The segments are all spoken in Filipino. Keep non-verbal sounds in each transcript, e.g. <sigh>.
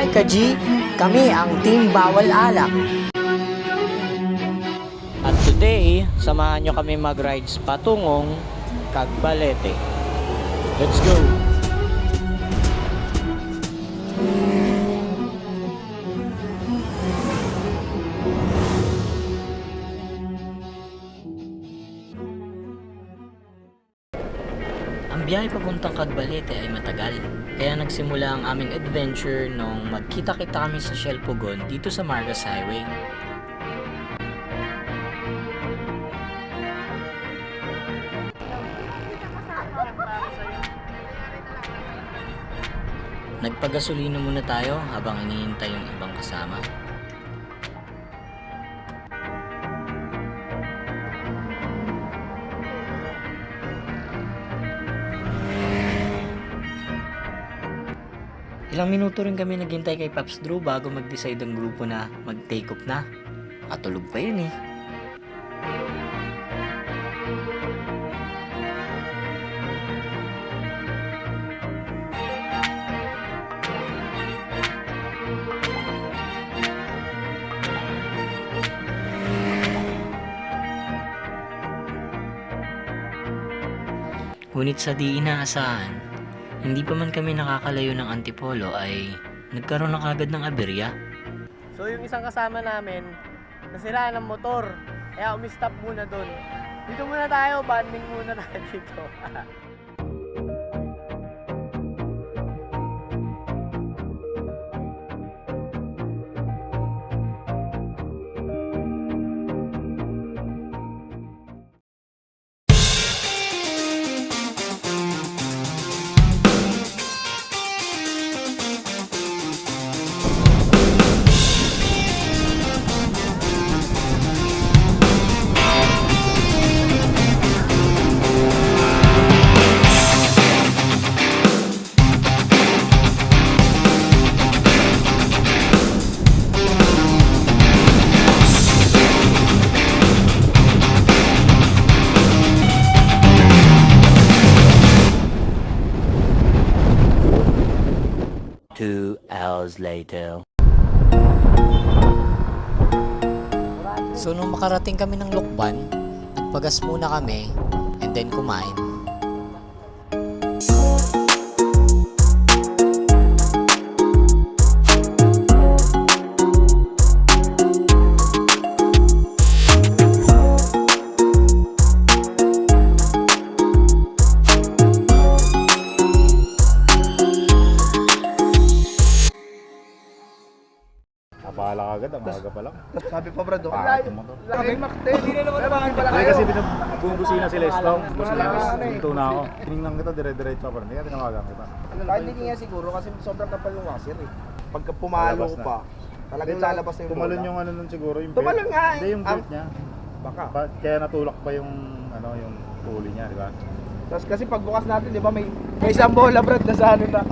Hi Kaji, kami ang Team Bawal Alak. At today, samahan nyo kami mag-rides patungong Cagbalete. Let's go! Biyahe papuntang Cagbalete ay matagal, kaya nagsimula ang aming adventure nung magkita-kita kami sa Shell Pugon dito sa Marcos Highway. Nagpagasolina muna tayo habang iniintay yung ibang kasama. Ilang minuto rin kami naghintay kay Paps Drew bago mag-decide ang grupo na mag-take off na. At tulog pa yun eh. Ngunit sa di inaasahan, hindi pa man kami nakakalayo ng Antipolo ay nagkaroon na kagad ng aberya. So yung isang kasama namin, nasiraan ng motor. Kaya umistop muna doon. Dito muna tayo, banding muna tayo dito. <laughs> hours later. So nung makarating kami ng Lokban, nagpagas muna kami and then kumain. Agad, ang pa lang. Sabi pa Brad, oh. Pangit yung motor. Lagi makte. Hindi na naman naman pala Hindi kayo. kasi binagbubusina sila Estong. Busina Wala ko, na eh. ako. Tinignan kita, dire-diretso pa. Hindi ka tinawagan kita. Kahit hindi nga siguro kasi sobrang kapal ng washer eh. Pagka pumalo Lalabas na. pa, talagang lalabas na yung Tumalon bola. yung ano nun siguro, yung Tumalon nga eh. Hindi yung Ang- belt niya. Baka. Ba- Kaya natulak pa yung ano yung pulley niya, di ba? Tapos kasi pagbukas natin, di ba, may, may isang bola Brad na sa ano na,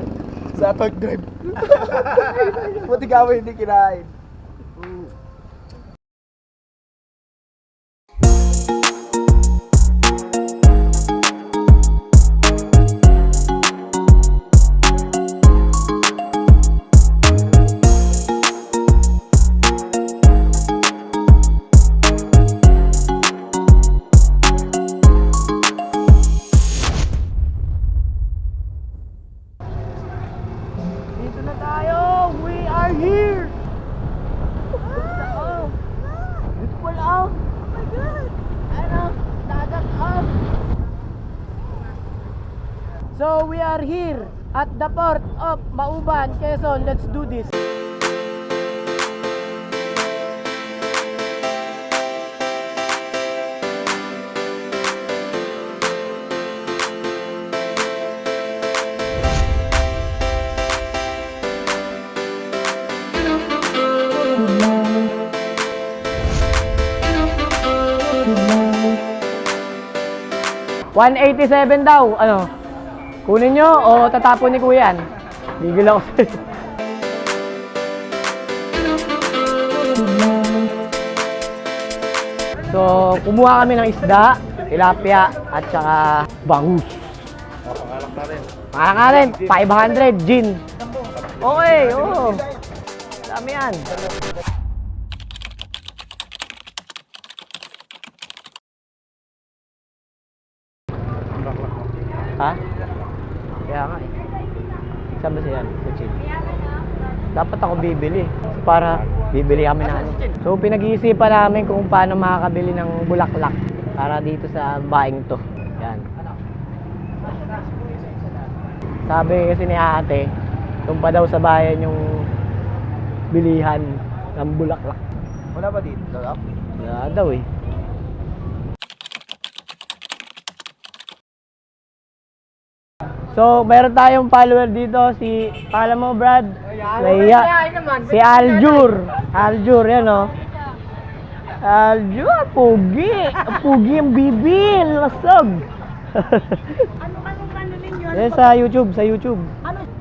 sa torque drive. <laughs> Buti ka mo hindi kinain. Mauban, Quezon. Let's do this! $187 daw. Ano? Kunin nyo o tatapon ni Kuya? Bigil ako sa'yo. So, kumuha kami ng isda, tilapia, at saka bangus. Pangalak na rin. Mga nga rin, 500 gin. Okay, oo. Dami yan. Ha? Kaya nga eh. Saan ba siya? Sa Chin. Dapat ako bibili. Para bibili kami na ano. So pinag-iisipan namin kung paano makakabili ng bulaklak para dito sa baing to. Yan. Sabi kasi ni ate, doon pa daw sa bayan yung bilihan ng bulaklak. Wala ba dito? Wala? Wala daw eh. So, meron tayong follower dito, si, pala mo Brad? Naiya. Si Aljur. Aljur, yan o. Aljur, pugi. Pugi ang bibil, lasog. Yan sa YouTube, sa YouTube.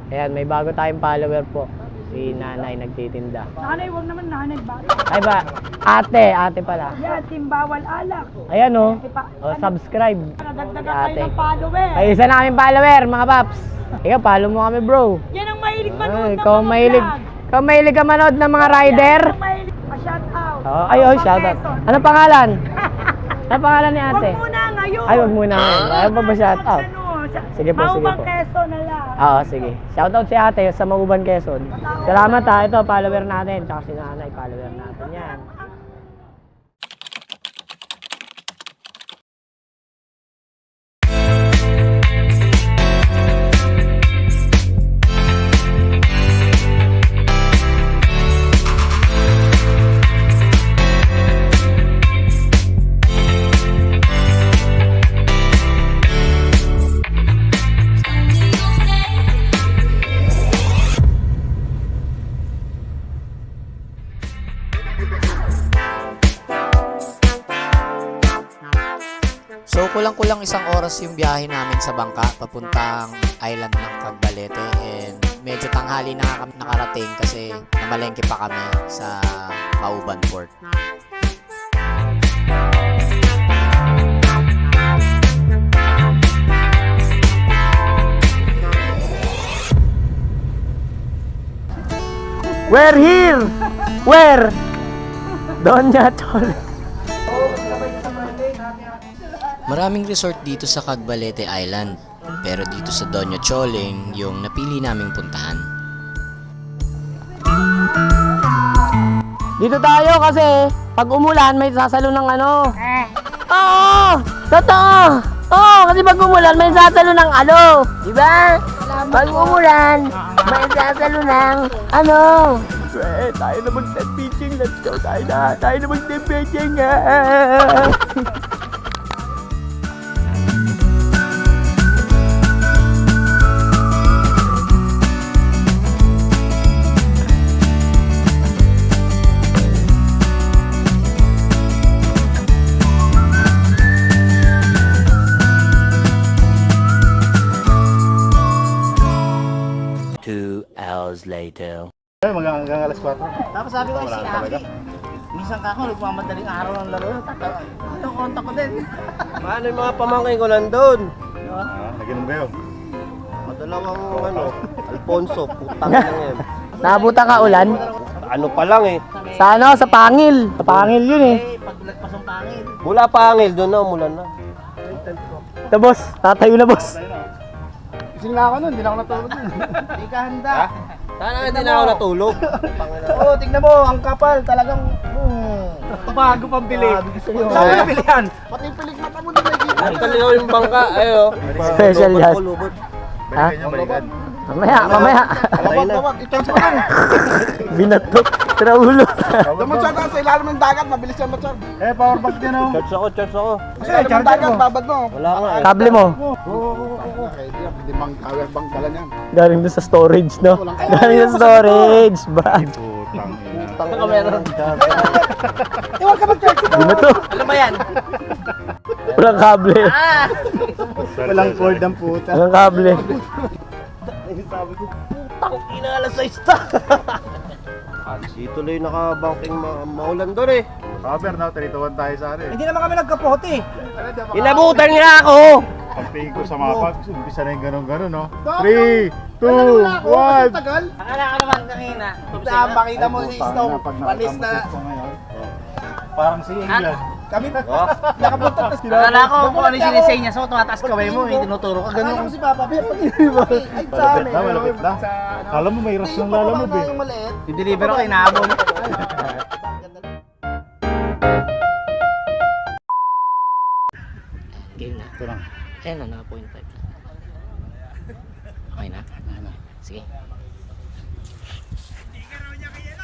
Ayan, may bago tayong follower po. Si Nanay nagtitinda. Nanay, wag naman nanay ba? Ay ba, ate, ate pala. Yan, timbawal alak. Ayan o. Oh, subscribe. Nadagdagan Ate. kayo ng follower. Ay, isa na kaming follower, mga paps. Ikaw, follow mo kami, bro. Yan ang mahilig manood Ay, ng ikaw mga mahilig. Ikaw mahilig ka manood ng mga rider. Ang mahilig. Pa-shout out. Oh, ay, oh, shout out. Ano pangalan? <laughs> Ano pangalan ni ate? Wag muna ngayon. Ay, wag muna. Ayaw pa ba shout out? Sige po, sige Maubang po. keso na lang. Oo, sige. Shout out si ate sa Mauban Quezon. Salamat ha. Ito, follower natin. Tsaka si nanay, follower natin yan. Kulang-kulang isang oras yung biyahe namin sa bangka papuntang island ng Cagbalete and medyo tanghali na kami nakarating kasi namalengke pa kami sa Mauban Port. Where here? Where? Doña Chol. Maraming resort dito sa Cagbalete Island pero dito sa Doña Choling yung napili naming puntahan. Dito tayo kasi pag umulan may sasalo ng ano. Oo! Totoo! Oo, kasi pag umulan may sasalo ng ano. Di ba? Pag umulan may sasalo ng ano. Eh, tayo na mag-tent pitching. Let's go. Tayo na. Tayo na mag-tent <laughs> later. Eh, mga hanggang alas 4. Tapos sabi ko, si. Aki, minsan ka ako, nagmamadaling araw ng laro. Tata- Yung kontak ko din. Paano yung mga pamangkin ko nandun? Ah, naginom kayo. Madalawang ano, Alfonso, putang na yan. <laughs> Nabuta ka ulan? Ano pa lang eh. Sa ano? Sa Pangil. Sa Pangil yun eh. Mula pangil, doon na umulan na. Ito boss, tatayo na boss. Ising na ako nun, hindi na ako natulog. Hindi ka handa. Sana hindi na ako natulog. <laughs> Oo, oh, tingnan mo, ang kapal talagang... Hmm. Bago pang bili. Saan mo nabili yan? Pati yung pilik mata mo nakikita. Ang taligaw yung bangka, ayo. Special yan. Ha? Balikan niyo, balikan. Mamaya, mamaya. Patay na. Binatok. Tira ulo. Daman sa taas, sa ilalim ng dagat, mabilis yan matsan. Eh, power bank din oh. Charge ako, charge ako. Sa ilalim ng dagat, babad mo. Wala nga eh. Kable mo. Oo, oo. Ready hindi mang power bank pala niyan. Galing doon sa storage, no? Galing sa storage. Brad. Putang ina. Tanga ka meron. Binato. Ano ba yan? Walang kable. Walang cord ang puta. Walang kable. Tang ina alas 6 ta. <laughs> Kasi tuloy nakabanking ma maulan doon eh. Cover na, 3 to 1 tayo sa ano eh. Inabutan nga ako! Pagtingin ko sa mapa, umpisa na yung ganun-ganun, no? Dok, 3, 2, 1. Tagal. Akala ka naman kanina. Ah, makita mo si Snow. Panis na. Parang si England. Kami <laughs> nakapunta na sila. Akala ko kung ano yung sinisay niya. So, tumataas kamay mo. Eh, tinuturo ka. Ganun ko si Papa Bear. <laughs> Ay, sa Malapit amin. na, malapit na. Kala mo may ras ng lalamove eh. Yung maliit. I-deliver ako, inaabon. <laughs> Game na. Ito lang. Ayan na, naka point five. Okay na? Sige. Eight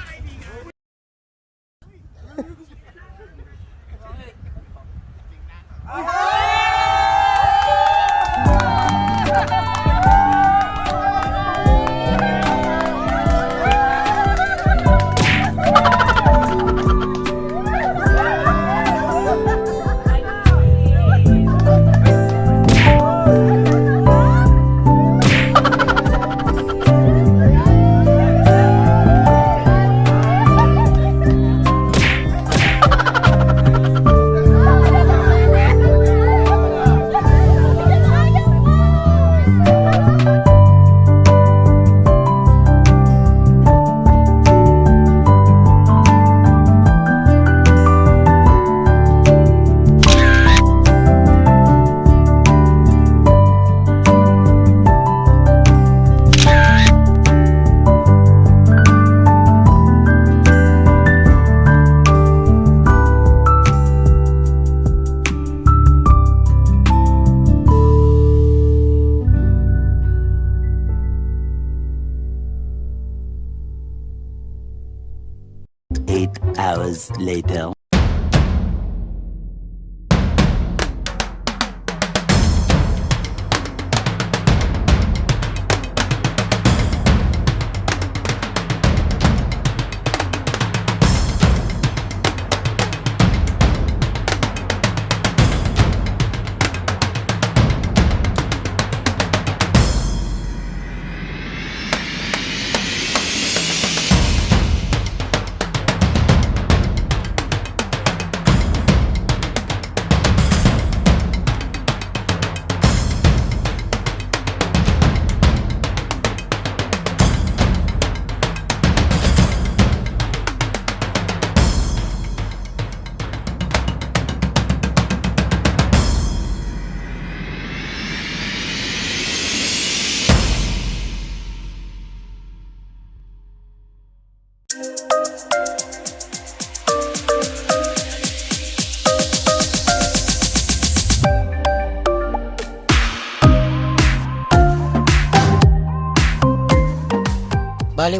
hours later.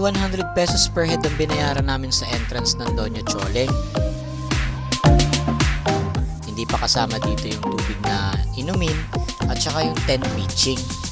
100 pesos per head ang binayaran namin sa entrance ng Doña Chole. Hindi pa kasama dito yung tubig na inumin at saka yung tent pitching.